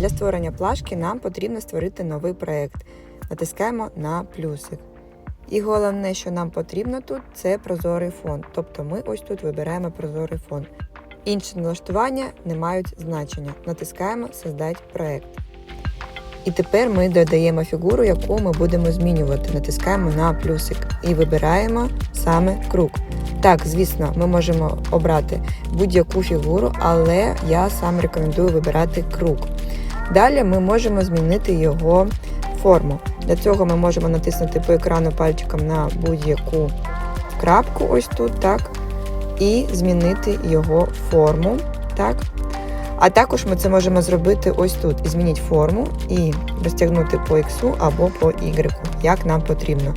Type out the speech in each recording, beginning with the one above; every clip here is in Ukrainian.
Для створення плашки нам потрібно створити новий проєкт. Натискаємо на плюсик. І головне, що нам потрібно тут, це прозорий фон. Тобто ми ось тут вибираємо прозорий фон. Інші налаштування не мають значення. Натискаємо Создати проєкт. І тепер ми додаємо фігуру, яку ми будемо змінювати. Натискаємо на плюсик і вибираємо саме круг. Так, звісно, ми можемо обрати будь-яку фігуру, але я сам рекомендую вибирати круг. Далі ми можемо змінити його форму. Для цього ми можемо натиснути по екрану пальчиком на будь-яку крапку, ось тут, так, і змінити його форму. Так. А також ми це можемо зробити ось тут. Змініть форму і розтягнути по X або по Y, як нам потрібно.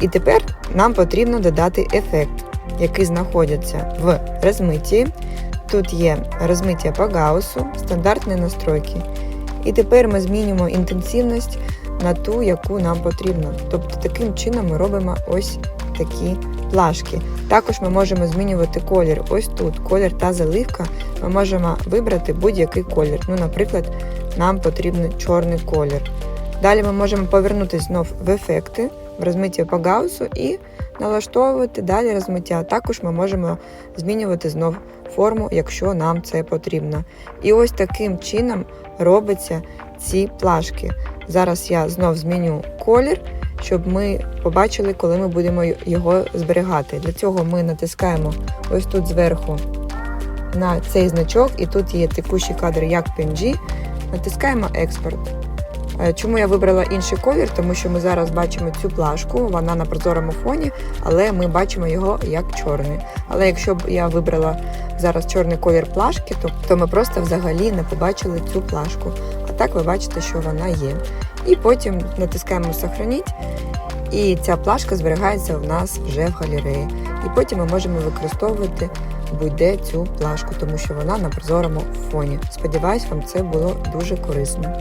І тепер нам потрібно додати ефект, який знаходиться в розмитті. Тут є розмиття по гаусу, стандартні настройки. І тепер ми змінюємо інтенсивність на ту, яку нам потрібно. Тобто таким чином ми робимо ось такі плашки. Також ми можемо змінювати колір. Ось тут колір та заливка. Ми можемо вибрати будь-який колір. Ну, наприклад, нам потрібен чорний колір. Далі ми можемо повернутися знов в ефекти, в розмиття по гаусу і налаштовувати далі розмиття. Також ми можемо змінювати знов форму, якщо нам це потрібно. І ось таким чином робиться ці плашки. Зараз я знов зміню колір, щоб ми побачили, коли ми будемо його зберігати. Для цього ми натискаємо ось тут зверху на цей значок, і тут є текущий кадр як PNG. Натискаємо експорт. Е, Чому я вибрала інший колір? Тому що ми зараз бачимо цю плашку, вона на прозорому фоні, але ми бачимо його як чорний. Але якщо б я вибрала зараз чорний колір плашки, то, то ми просто взагалі не побачили цю плашку. А так ви бачите, що вона є. І потім натискаємо Сохраніть, і ця плашка зберігається в нас вже в галереї. І потім ми можемо використовувати будь-де цю плашку, тому що вона на прозорому фоні. Сподіваюсь, вам це було дуже корисно.